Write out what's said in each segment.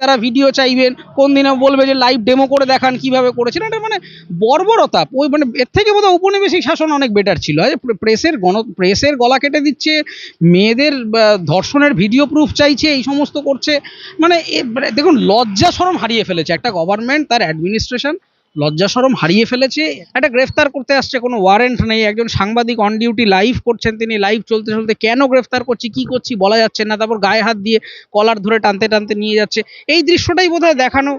তারা ভিডিও চাইবেন, কোন দিনে বলবে যে লাইভ ডেমো করে দেখান, কীভাবে করেছেন, এটা মানে বর্বরতা। ওই মানে এর থেকে বোধহয় ঔপনিবেশিক শাসন অনেক বেটার ছিল। প্রেসের গণ প্রেসের গলা কেটে দিচ্ছে, মেয়েদের ধর্ষণের ভিডিও প্রুফ চাইছে, এই সমস্ত করছে। মানে মানে দেখুন, লজ্জা সরম হারিয়ে ফেলেছে। একটা গভর্নমেন্ট তার অ্যাডমিনিস্ট্রেশন লজ্জা সরম হারিয়ে ফেলেছে। একটা গ্রেফতার করতে আসছে, কোনো ওয়ারেন্ট নেই। একজন সাংবাদিক অন ডিউটি লাইভ করছেন তিনি লাইভ চলতে চলতে কেন গ্রেফতার করছি, কি করছি বলা যাচ্ছে না। তারপর গায়ে হাত দিয়ে কলার ধরে টানতে টানতে নিয়ে যাচ্ছে। এই দৃশ্যটাই বোধহয় দেখানো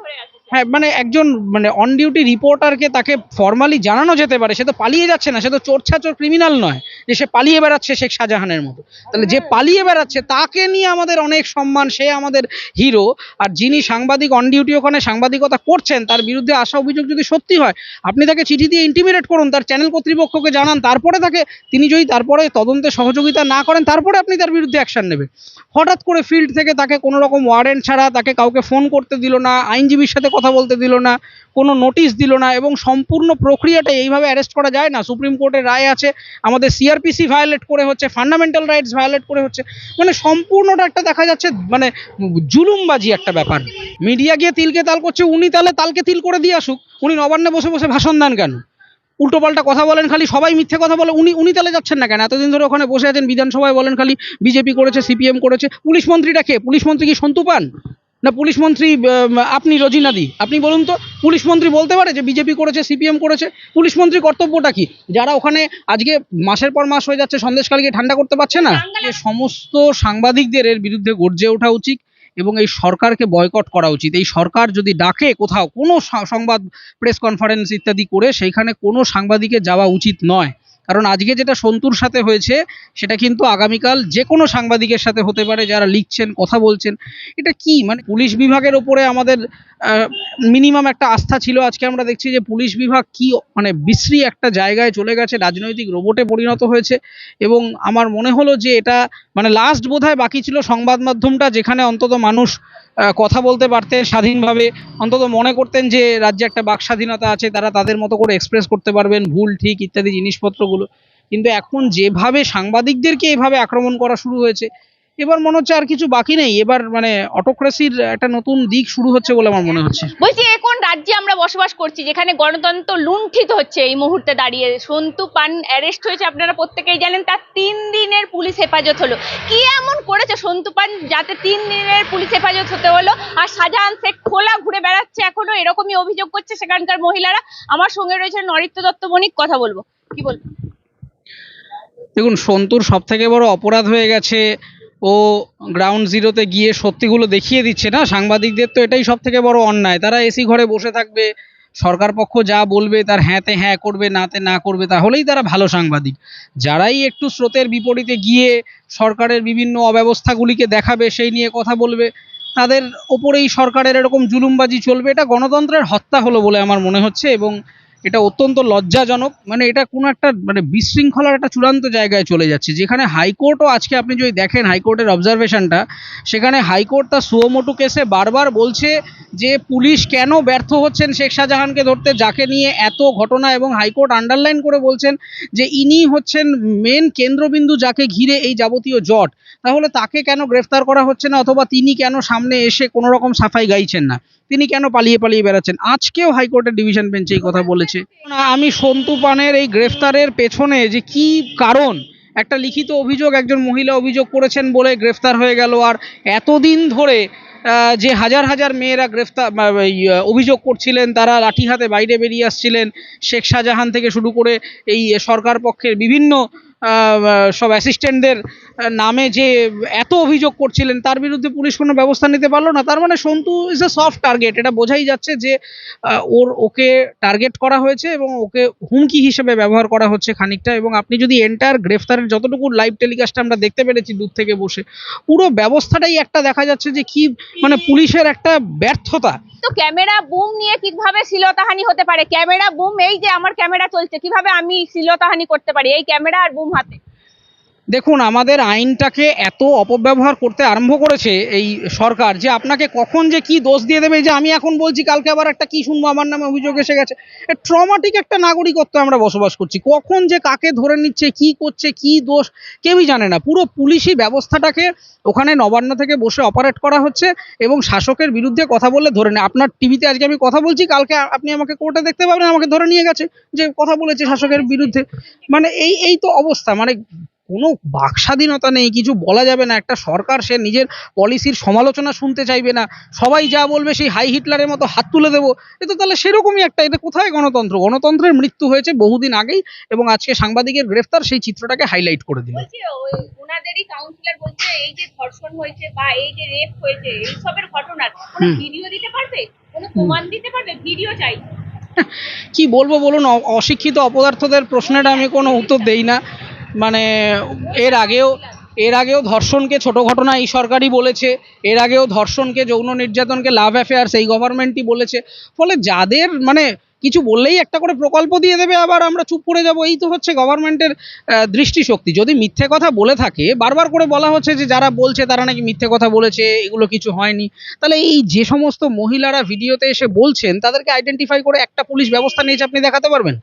হ্যাঁ মানে একজন মানে অন ডিউটি রিপোর্টারকে তাকে ফর্মালি জানানো যেতে পারে সে তো পালিয়ে যাচ্ছে না সে তো চোর ছাচোর ক্রিমিনাল নয় যে সে পালিয়ে বেড়াচ্ছে শেখ শাহজাহানের মতো। তাহলে যে পালিয়ে বেড়াচ্ছে তাকে নিয়ে আমাদের অনেক সম্মান সে আমাদের হিরো আর যিনি সাংবাদিক অন ডিউটি ওখানে সাংবাদিকতা করছেন তার বিরুদ্ধে আসা অভিযোগ যদি সত্যি হয় আপনি তাকে চিঠি দিয়ে ইন্টিমিডেট করুন তার চ্যানেল কর্তৃপক্ষকে জানান তারপরে তাকে তিনি যদি তারপরে তদন্তে সহযোগিতা না করেন তারপরে আপনি তার বিরুদ্ধে অ্যাকশন নেবেন। হঠাৎ করে ফিল্ড থেকে তাকে কোনো রকম ওয়ারেন্ট ছাড়া তাকে কাউকে ফোন করতে দিল না আইনজীবীর সাথে কথা বলতে দিল না, কোনো নোটিশ দিল না এবং সম্পূর্ণ প্রক্রিয়াটা এইভাবে অ্যারেস্ট করা যায় না। সুপ্রিম কোর্টের রায় আছে, আমাদের সিআরপিসি ভায়োলেট করে হচ্ছে ফান্ডামেন্টাল রাইটস ভায়োলেট করে হচ্ছে। মানে সম্পূর্ণটা একটা দেখা যাচ্ছে মানে জুলুমবাজি একটা ব্যাপার। মিডিয়া গিয়ে তিলকে তাল করছে, উনি তাহলে তালকে তিল করে দিয়ে আসুক। উনি নবান্নে বসে বসে ভাষণ দেন কেন? উল্টোপাল্টা কথা বলেন খালি, সবাই মিথ্যে কথা বলে, উনি উনি তাহলে যাচ্ছেন না কেন? এতদিন ধরে ওখানে বসে আছেন বিধানসভায় বলেন খালি, বিজেপি করেছে সিপিএম করেছে। পুলিশ মন্ত্রীটা কে? পুলিশ মন্ত্রী কি সন্তু পান? না পুলিশ মন্ত্রী আপনি রজিনাদি আপনি বলুন তো পুলিশ মন্ত্রী বলতে পারে যে বিজেপি করেছে সিপিএম করেছে পুলিশ মন্ত্রী কর্তব্যটা কি? যারা ওখানে আজকে মাসের পর মাস হয়ে যাচ্ছে সন্দেশকালীকে ঠান্ডা করতে পারছে না? সমস্ত সাংবাদিকদের এর বিরুদ্ধে গর্জে ওঠা উচিত এবং এই সরকারকে বয়কট করা উচিত। এই সরকার যদি ডাকে কোথাও কোনো সংবাদ প্রেস কনফারেন্স ইত্যাদি করে সেইখানে কোনো সাংবাদিকের যাওয়া উচিত নয়। কারণ আজকে যেটা সন্তুর সাথে হয়েছে, সেটা কিন্তু আগামীকাল যে কোনো সাংবাদিকের সাথে হতে পারে, যারা লিখছেন, কথা বলছেন। এটা কি? মানে পুলিশ বিভাগের ওপরে আমাদের মিনিমাম একটা আস্থা ছিল। আজকে আমরা দেখছি যে পুলিশ বিভাগ কি মানে বিশ্রী একটা জায়গায় চলে গেছে, রাজনৈতিক রোবটে পরিণত হয়েছে। এবং আমার মনে হলো যে এটা মানে লাস্ট বোধহয় বাকি ছিল সংবাদ মাধ্যমটা, যেখানে অন্তত মানুষ কথা বলতে পারতেন, স্বাধীনভাবে অন্তত মনে করতেন যে রাজ্যে একটা বাক স্বাধীনতা আছে, তারা তাদের মতো করে এক্সপ্রেস করতে পারবেন, ভুল, ঠিক ইত্যাদি জিনিসপত্রগুলো। কিন্তু এখন যেভাবে সাংবাদিকদেরকে এভাবে আক্রমণ করা শুরু হয়েছে, এবার মনে হচ্ছে আর কিছু বাকি নেই। এবার মানে অটোক্রেসির একটা নতুন দিক শুরু হচ্ছে বলে আমার মনে হচ্ছে। বলছি এ কোন রাজ্যে আমরা বসবাস করছি, যেখানে গণতন্ত্র লুণ্ঠিত হচ্ছে এই মুহূর্তে দাঁড়িয়ে। সন্তু পান অ্যারেস্ট হয়েছে, আপনারা প্রত্যেকেই জানেন, তার তিন দিনের পুলিশ হেফাজত হলো। কি এমন করেছে সন্তু পান যাতে তিন দিনের পুলিশ হেফাজত হতে হলো? আর শাহজাহান শেখ খোলা ঘুরে বেড়াচ্ছে এখনও, এরকমই অভিযোগ করছে সেখানকার মহিলারা। আমার সঙ্গে রয়েছে নরিত্য দত্ত বণিক কথা বলব। কি বলব? দেখুন, সন্তুর সব থেকে বড় অপরাধ হয়ে গেছে ও গ্রাউন্ড জিরোতে গিয়ে সত্যিগুলো দেখিয়ে দিচ্ছে না? সাংবাদিকদের তো এটাই সব থেকে বড় অন্যায়। তারা এসি ঘরে বসে থাকবে, সরকার পক্ষ যা বলবে তার হ্যাঁতে হ্যাঁ করবে, নাতে না করবে, তাহলেই তারা ভালো সাংবাদিক। যারাই একটু স্রোতের বিপরীতে গিয়ে সরকারের বিভিন্ন অব্যবস্থাগুলিকে দেখাবে, সেই নিয়ে কথা বলবে, তাদের ওপরেই সরকারের এরকম জুলুমবাজি চলবে, এটা গণতন্ত্রের হত্যা হলো বলে আমার মনে হচ্ছে এবং এটা অত্যন্ত লজ্জাজনক মানে এটা কোনো একটা মানে বিশৃঙ্খলার একটা চূড়ান্ত জায়গায় চলে যাচ্ছে। যেখানে হাইকোর্টও আজকে আপনি যদি দেখেন হাইকোর্টের অবজারভেশনটা সেখানে হাইকোর্ট তার সুয়োমোটু কেসে বারবার বলছে যে পুলিশ কেন ব্যর্থ হচ্ছেন শেখ শাহজাহানকে ধরতে, যাকে নিয়ে এত ঘটনা এবং হাইকোর্ট আন্ডারলাইন করে বলছেন যে ইনি হচ্ছেন মেন কেন্দ্রবিন্দু যাকে ঘিরে এই যাবতীয় জট। তাহলে তাকে কেন গ্রেফতার করা হচ্ছে না অথবা তিনি কেন সামনে এসে কোনো রকম সাফাই গাইছেন না? তিনি কেন পালিয়ে পালিয়ে বেড়াচ্ছেন? আজকেও হাইকোর্টের ডিভিশন বেঞ্চে এই কথা বলেছে। না, আমি সন্তু পানের এই গ্রেফতারের পেছনে যে কি কারণ একটা লিখিত অভিযোগ একজন মহিলা অভিযোগ করেছেন বলে গ্রেফতার হয়ে গেল। আর এতদিন ধরে যে হাজার হাজার মেয়েরা গ্রেফতার আহ, অভিযোগ করছিলেন তারা লাঠি হাতে বাইরে বেরিয়ে আসছিলেন। শেখ শাহজাহান থেকে শুরু করে এই সরকার পক্ষের বিভিন্ন সব অ্যাসিস্ট্যান্টদের নামে যে এত অভিযোগ করছিলেন, তার বিরুদ্ধে পুলিশ কোনো ব্যবস্থা নিতে পারল না। তার মানে Santu is a soft target এটা বোঝাই যাচ্ছে যে ওর, ওকে টার্গেট করা হয়েছে এবং ওকে হুমকি হিসেবে ব্যবহার করা হচ্ছে খানিকটা এবং আপনি যদি এন্টার গ্রেফতারের যতটুকু লাইভ টেলিকাস্ট আমরা দেখতে পেরেছি দূর থেকে বসে, পুরো ব্যবস্থাটাই একটা দেখা যাচ্ছে যে কি মানে পুলিশের একটা ব্যর্থতা। তো ক্যামেরা বুম নিয়ে কীভাবে শ্লীলতাহানি হতে পারে? ক্যামেরা বুম, এই যে আমার ক্যামেরা চলছে, কীভাবে আমি শ্লীলতাহানি করতে পারি? এই ক্যামেরা আর বুম হাতে দেখুন, আমাদের আইনটাকে এত অপব্যবহার করতে আরম্ভ করেছে এই সরকার যে আপনাকে কখন যে কি দোষ দিয়ে দেবে, যে আমি এখন বলছি কালকে আবার একটা কি শুনব, আমার নামে অভিযোগ এসে গেছে। ট্রমাটিক একটা নাগরিকত্ব আমরা বসবাস করছি। কখন যে কাকে ধরে নিচ্ছে, কি করছে, কি দোষ, কেউই জানে না। পুরো পুলিশি ব্যবস্থাটাকে ওখানে নবান্ন থেকে বসে অপারেট করা হচ্ছে এবং শাসকের বিরুদ্ধে কথা বললে ধরে নেয়। আপনার টিভিতে আজকে আমি কথা বলছি, কালকে আপনি আমাকে কোর্টে দেখতে পাবেন, আমাকে ধরে নিয়ে গেছে যে কথা বলেছে শাসকের বিরুদ্ধে। মানে এই এই তো অবস্থা। মানে কোনো বাক স্বাধীনতা নেই কিছু বলা যাবে না। একটা সরকার সে নিজের পলিসির সমালোচনা শুনতে চাইবে না। সবাই যা বলবে সেই হাই হিটলারের মতো হাত তুলে দেবো। এ তো তাহলে সেরকমই একটা এটা কোথায় গণতন্ত্র? গণতন্ত্রের মৃত্যু হয়েছে বহুদিন আগেই এবং আজকে সাংবাদিকের গ্রেফতার সেই চিত্রটাকে হাইলাইট করে দিল। ওনাদেরই কাউন্সিলর বলছে এই যে ধর্ষণ হয়েছে বা এই যে রেপ হয়েছে এইসবের ঘটনার কোনো ভিডিও দিতে পারবে? কোনো প্রমাণ দিতে পারবে? ভিডিও চাই। কি বলব বলুন অশিক্ষিত অপদার্থদের প্রশ্নটা আমি কোনো উত্তর দেই না। মানে এর আগেও এর আগেও ধর্ষণকে ছোট ঘটনা এই সরকারই বলেছে, এর আগেও ধর্ষণকে, যৌন নির্যাতনকে, লাভ অ্যাফেয়ার্স এই গভর্নমেন্টই বলেছে। ফলে যাদের মানে কিছু বললেই একটা করে প্রকল্প দিয়ে দেবে, আবার আমরা চুপ করে যাব, এই তো হচ্ছে গভর্নমেন্টের দৃষ্টিশক্তি। যদি মিথ্যে কথা বলে থাকে, বারবার করে বলা হচ্ছে যে যারা বলছে তারা নাকি মিথ্যে কথা বলেছে, এগুলো কিছু হয়নি, তাহলে এই যে সমস্ত মহিলারা ভিডিওতে এসে বলছেন, তাদেরকে আইডেন্টিফাই করে একটা পুলিশ ব্যবস্থা নিয়েছে আপনি দেখাতে পারবেন?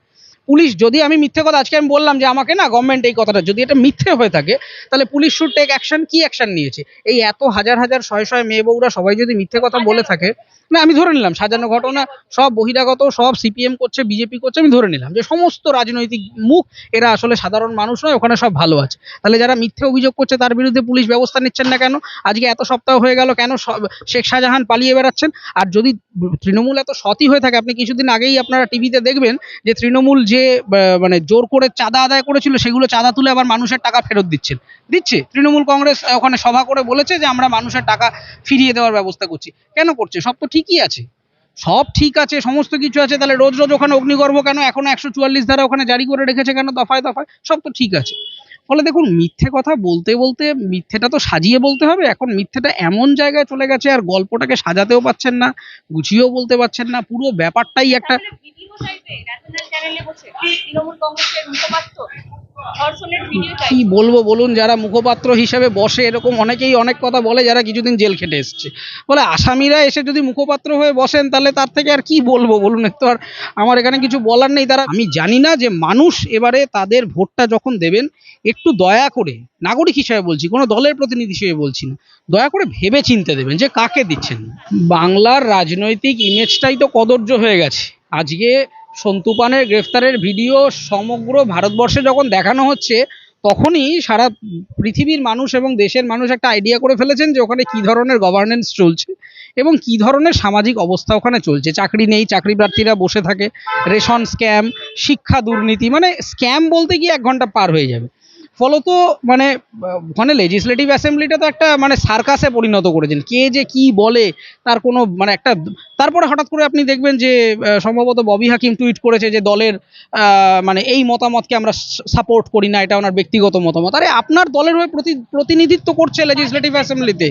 পুলিশ যদি আমি মিথ্যে কথা, আজকে আমি বললাম যে আমাকে না গভর্নমেন্ট এই কথাটা, যদি এটা মিথ্যে হয়ে থাকে, তাহলে পুলিশ শুড টেক অ্যাকশন কি অ্যাকশন নিয়েছে? এই এত হাজার হাজার শয়ে শয়ে মেয়ে বউরা সবাই যদি মিথ্যে কথা বলে থাকে, না, আমি ধরে নিলাম, সাজানো ঘটনা, সব বহিরাগত, সব সিপিএম করছে বিজেপি করছে, আমি ধরে নিলাম যে সমস্ত রাজনৈতিক মুখ, এরা আসলে সাধারণ মানুষ নয়, ওখানে সব ভালো আছে। তাহলে যারা মিথ্যে অভিযোগ করছে, তার বিরুদ্ধে পুলিশ ব্যবস্থা নিচ্ছেন না কেন? আজকে এত সপ্তাহ হয়ে গেল, কেন সব শেখ শাহজাহান পালিয়ে বেড়াচ্ছেন? আর যদি তৃণমূল এত সতই হয়ে থাকে, আপনি কিছুদিন আগেই আপনারা টিভিতে দেখবেন যে তৃণমূল যে মানে জোর করে চাঁদা আদায় করেছিল, সেগুলো চাঁদা তুলে আবার মানুষের টাকা ফেরত দিচ্ছেন। দিচ্ছে? তৃণমূল কংগ্রেস ওখানে সভা করে বলেছে যে, আমরা মানুষের টাকা ফিরিয়ে দেওয়ার ব্যবস্থা করছি। কেন করছে? সব তো ঠিকই আছে। সব ঠিক আছে, সমস্ত কিছু আছে। তাহলে রোজ রোজ ওখানে অগ্নিগর্ভ কেন? এখনও একশো চুয়াল্লিশ ধারা ওখানে জারি করে রেখেছে কেন? দফায় দফায়। সব তো ঠিক আছে। ফলে দেখুন, মিথ্যে কথা বলতে বলতে মিথ্যেটা তো সাজিয়ে বলতে হবে। এখন মিথ্যেটা এমন জায়গায় চলে গেছে আর গল্পটাকে সাজাতেও পাচ্ছেন না, গুছিয়েও বলতে পারছেন না। পুরো ব্যাপারটাই একটা কি বলব বলুন, যারা মুখপাত্র হিসেবে বসে, এরকম অনেকেই অনেক কথা বলে যারা কিছুদিন জেল খেটে এসছে। বলে আসামিরা এসে যদি মুখপাত্র হয়ে বসেন, তাহলে তার থেকে আর কি বলব বলুন? একটু আর আমার এখানে কিছু বলার নেই। তারা আমি জানি না যে মানুষ এবারে তাদের ভোটটা যখন দেবেন, একটু দয়া করে, নাগরিক হিসেবে বলছি, কোনো দলের প্রতিনিধি হিসেবে বলছি না, দয়া করে ভেবে চিনতে দেবেন যে কাকে দিচ্ছেন। বাংলার রাজনৈতিক ইমেজটাই তো কদর্য হয়ে গেছে। আজকে সন্তু পানের গ্রেফতারের ভিডিও সমগ্র ভারতবর্ষে যখন দেখানো হচ্ছে, তখনই সারা পৃথিবীর মানুষ এবং দেশের মানুষ একটা আইডিয়া করে ফেলেছেন যে ওখানে কী ধরনের গভর্নেন্স চলছে এবং কি ধরনের সামাজিক অবস্থা ওখানে চলছে। চাকরি নেই, চাকরি প্রার্থীরা বসে থাকে, রেশন স্ক্যাম শিক্ষা দুর্নীতি মানে স্ক্যাম বলতে গিয়ে এক ঘণ্টা পার হয়ে যাবে। ফলত মানে ওখানে লেজিসলেটিভ অ্যাসেম্বলিটা তো একটা মানে সার্কাসে পরিণত করেছেন। কে যে কি বলে, তার কোনো মানে একটা, তারপরে হঠাৎ করে আপনি দেখবেন যে সম্ভবত ববি হাকিম টুইট করেছে যে, দলের মানে এই মতামতকে আমরা সাপোর্ট করি না, এটা ওনার ব্যক্তিগত মতামত। আরে, আপনার দলের হয়ে প্রতি, প্রতিনিধিত্ব করছে লেজিসলেটিভ অ্যাসেম্বলিতে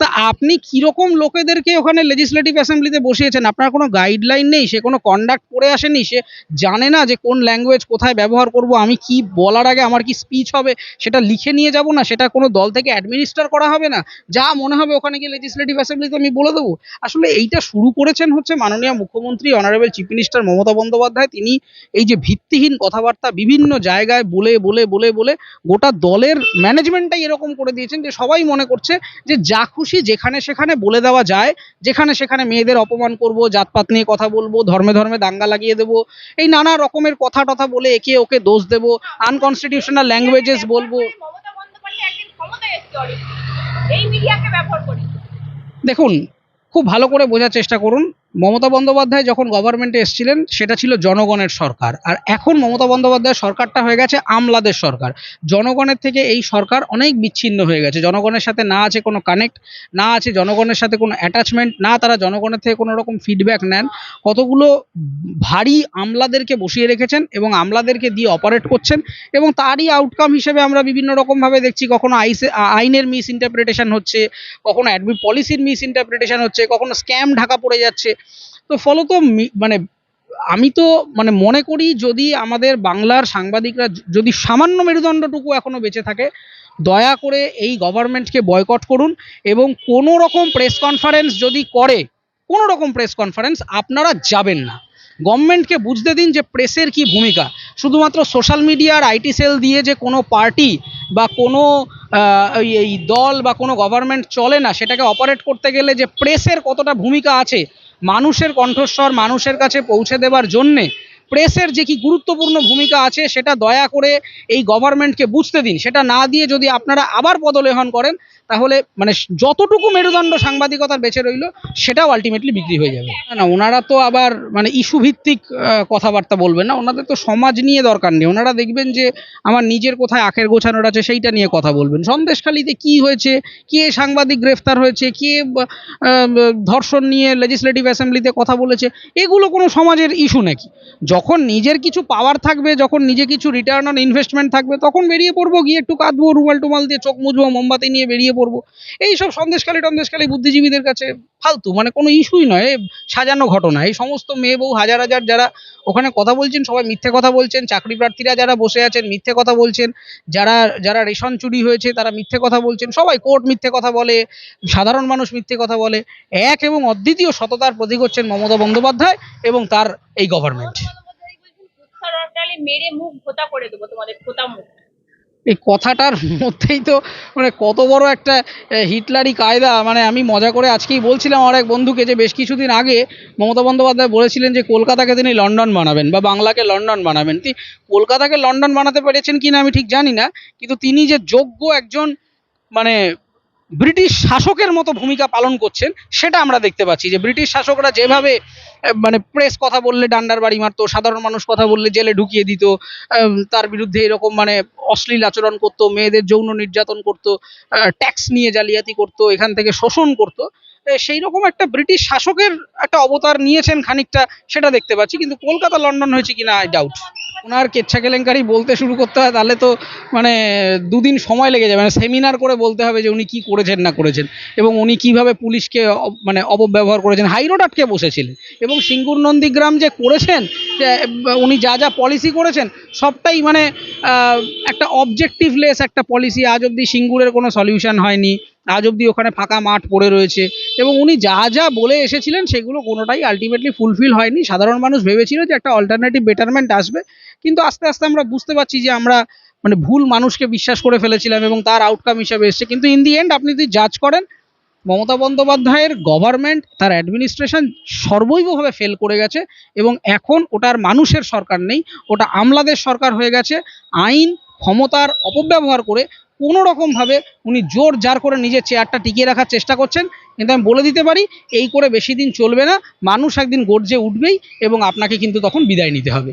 তা আপনি কীরকম লোকেদেরকে ওখানে লেজিসলেটিভ অ্যাসেম্বলিতে বসিয়েছেন? আপনার কোনো গাইডলাইন নেই? সে কোনো কন্ডাক্ট করে আসেনি? সে জানে না যে কোন ল্যাঙ্গুয়েজ কোথায় ব্যবহার করব? আমি কি বলার আগে আমার কি স্পিচ হবে, সেটা লিখে নিয়ে যাব না, সেটা কোনো দল থেকে অ্যাডমিনিস্টার করা হবে না। যা মনে হবে ওখানে গিয়ে লেজিসলেটিভ অ্যাসেম্বলিতে আমি বলে দেবো। আসলে এইটা শুরু করেছেন হচ্ছে মাননীয় মুখ্যমন্ত্রী honourable chief minister Mamata Bandyopadhyay. তিনি এই যে ভিত্তিহীন কথাবার্তা বিভিন্ন জায়গায় বলে বলে বলে বলে গোটা দলের ম্যানেজমেন্টটাই এরকম করে দিয়েছেন যে সবাই মনে করছে যে যা খুশি যেখানে সেখানে বলে দেওয়া যায়, যেখানে সেখানে মেয়েদের অপমান করব, জাতপাত নিয়ে কথা বলব, ধর্মে ধর্মে দাঙ্গা লাগিয়ে দেবো। এই নানা রকমের কথা টথা বলে একে ওকে দোষ দেবো। আনকনস্টিটিউশনাল ল্যাঙ্গুয়েজেস বলব দেখুন খুব ভালো করে বোঝার চেষ্টা করুন। মমতা বন্দ্যোপাধ্যায় যখন গভর্নমেন্টে এসেছিলেন, সেটা ছিল জনগণের সরকার। আর এখন মমতা বন্দ্যোপাধ্যায় সরকারটা হয়ে গেছে আমলাদের সরকার। জনগণের থেকে এই সরকার অনেক বিচ্ছিন্ন হয়ে গেছে। জনগণের সাথে না আছে কোনো কানেক্ট না আছে জনগণের সাথে কোনো অ্যাটাচমেন্ট না তারা জনগণের থেকে কোনো রকম ফিডব্যাক নেন। কতগুলো ভারী আমলাদেরকে বসিয়ে রেখেছেন এবং আমলাদেরকে দিয়ে অপারেট করছেন এবং তারই আউটকাম হিসেবে আমরা বিভিন্ন রকমভাবে দেখছি কখনো আইসে, আইনের মিস ইন্টারপ্রিটেশন হচ্ছে, কখনো অ্যাডমি পলিসির মিস ইন্টারপ্রিটেশন হচ্ছে, কখনো স্ক্যাম ঢাকা পড়ে যাচ্ছে। তো ফলত মানে আমি তো মানে মনে করি যদি আমাদের বাংলার সাংবাদিকরা যদি সামান্য মেরুদণ্ডটুকু এখনও বেঁচে থাকে, দয়া করে এই গভর্নমেন্টকে বয়কট করুন এবং কোনো রকম প্রেস কনফারেন্স যদি করে, কোনো রকম প্রেস কনফারেন্স আপনারা যাবেন না। গভর্নমেন্টকে বুঝতে দিন যে প্রেসের কি ভূমিকা। শুধুমাত্র সোশ্যাল মিডিয়ার আইটি সেল দিয়ে যে কোনো পার্টি বা কোনো এই দল বা কোনো গভর্নমেন্ট চলে না, সেটাকে অপারেট করতে গেলে যে প্রেসের কতটা ভূমিকা আছে মানুষের কণ্ঠস্বর মানুষের কাছে পৌঁছে দেওয়ার জন্যে প্রেসের যে কি গুরুত্বপূর্ণ ভূমিকা আছে সেটা দয়া করে এই গভর্নমেন্টকে বুঝতে দিন। সেটা না দিয়ে যদি আপনারা আবার পদলেহন করেন তাহলে মানে যতটুকু মেরুদণ্ড সাংবাদিকতার বেঁচে রইল, সেটাও আলটিমেটলি বিক্রি হয়ে যাবে। না ওনারা তো আবার মানে ইস্যু ভিত্তিক কথাবার্তা বলবেন না, ওনাদের তো সমাজ নিয়ে দরকার নেই। ওনারা দেখবেন যে আমার নিজের কোথায় আখের গোছানোর আছে সেইটা নিয়ে কথা বলবেন। সন্দেশখালিতে কি হয়েছে? কে সাংবাদিক গ্রেফতার হয়েছে? কে ধর্ষণ নিয়ে লেজিসলেটিভ অ্যাসেম্বলিতে কথা বলেছে? এগুলো কোনো সমাজের ইস্যু নাকি? যখন নিজের কিছু পাওয়ার থাকবে, যখন নিজে কিছু রিটার্ন অন ইনভেস্টমেন্ট থাকবে, তখন বেরিয়ে পড়ব গিয়ে একটু কাঁদবো, রুমাল টুমাল দিয়ে চোখ মুজবো, মোমবাতি নিয়ে বেরিয়ে পড়ব। এইসব সন্দেশখালী টন্দেশখালী বুদ্ধিজীবীদের কাছে ফালতু মানে কোনো ইস্যুই নয় সাজানো ঘটনা। এই সমস্ত মেয়ে বউ, হাজার হাজার যারা ওখানে কথা বলছেন, সবাই মিথ্যে কথা বলছেন, চাকরি প্রার্থীরা যারা বসে আছেন, মিথ্যে কথা বলছেন, যারা যারা রেশন চুরি হয়েছে, তারা মিথ্যে কথা বলছেন, সবাই কোর্ট মিথ্যে কথা বলে, সাধারণ মানুষ মিথ্যে কথা বলে। এক এবং অদ্বিতীয় সততার প্রতীক হচ্ছেন মমতা বন্দ্যোপাধ্যায় এবং তার এই গভর্নমেন্ট মেরে মুখ ভোতা করে দেবো তোমাদের ভোতা মুখ। এই কথাটার মধ্যেই তো মানে কত বড় একটা হিটলারি কায়দা। মানে আমি মজা করে আজকেই বলছিলাম আমার এক বন্ধুকে যে বেশ কিছুদিন আগে মমতা বন্দ্যোপাধ্যায় বলেছিলেন যে, কলকাতাকে তিনি লন্ডন বানাবেন বা বাংলাকে লন্ডন বানাবেন। তিনি কলকাতাকে লন্ডন বানাতে পেরেছেন কি না আমি ঠিক জানি না, কিন্তু তিনি যে যোগ্য একজন মানে ব্রিটিশ শাসকের মতো ভূমিকা পালন করছেন, সেটা আমরা দেখতে পাচ্ছি যে ব্রিটিশ শাসকরা যেভাবে মানে প্রেস কথা বললে ডান্ডার বাড়ি মারতো, সাধারণ মানুষ কথা বললে জেলে ঢুকিয়ে দিত তার বিরুদ্ধে এরকম মানে অশ্লীল আচরণ করতো, মেয়েদের যৌন নির্যাতন করতো ট্যাক্স নিয়ে জালিয়াতি করতো, এখান থেকে শোষণ করতো সেই রকম একটা ব্রিটিশ শাসকের একটা অবতার নিয়েছেন খানিকটা, সেটা দেখতে পাচ্ছি। কিন্তু কলকাতা, লন্ডন হয়েছে কিনা আই ডাউট ওনার কেচ্ছা কেলেঙ্কারি বলতে শুরু করতে হয়, তাহলে তো মানে দুদিন সময় লেগে যাবে মানে সেমিনার করে বলতে হবে যে উনি কি করেছেন, না করেছেন, এবং উনি কীভাবে পুলিশকে মানে অপব্যবহার করেছেন। হাইরোড আটকে বসেছিলেন। এবং সিঙ্গুর নন্দীগ্রাম যে করেছেন উনি যা যা পলিসি করেছেন, সবটাই মানে একটা অবজেক্টিভলেস একটা পলিসি আজ অবধি সিঙ্গুরের কোনো সলিউশন হয়নি। আজ অবধি ওখানে ফাঁকা মাঠ পড়ে রয়েছে। এবং উনি যা যা বলে এসেছিলেন, সেগুলো কোনোটাই আলটিমেটলি ফুলফিল হয়নি। সাধারণ মানুষ ভেবেছিল যে একটা অল্টারনেটিভ বেটারমেন্ট আসবে। কিন্তু আস্তে আস্তে আমরা বুঝতে পারছি যে আমরা মানে ভুল মানুষকে বিশ্বাস করে ফেলেছিলাম এবং তার আউটকাম হিসাবে এসছে। কিন্তু ইন দি এন্ড আপনি যদি জাজ করেন মমতা বন্দ্যোপাধ্যায়ের গভর্নমেন্ট তার অ্যাডমিনিস্ট্রেশন সর্বৈবভাবে ফেল করে গেছে এবং এখন ওটার মানুষের সরকার নেই, ওটা আমলাদের সরকার হয়ে গেছে। আইন ক্ষমতার অপব্যবহার করে কোনো রকমভাবে উনি জোর জার করে নিজের চেয়ারটা টিকিয়ে রাখার চেষ্টা করছেন। কিন্তু আমি বলে দিতে পারি, এই করে বেশি দিন চলবে না। মানুষ একদিন গর্জে উঠবেই এবং আপনাকে কিন্তু তখন বিদায় নিতে হবে।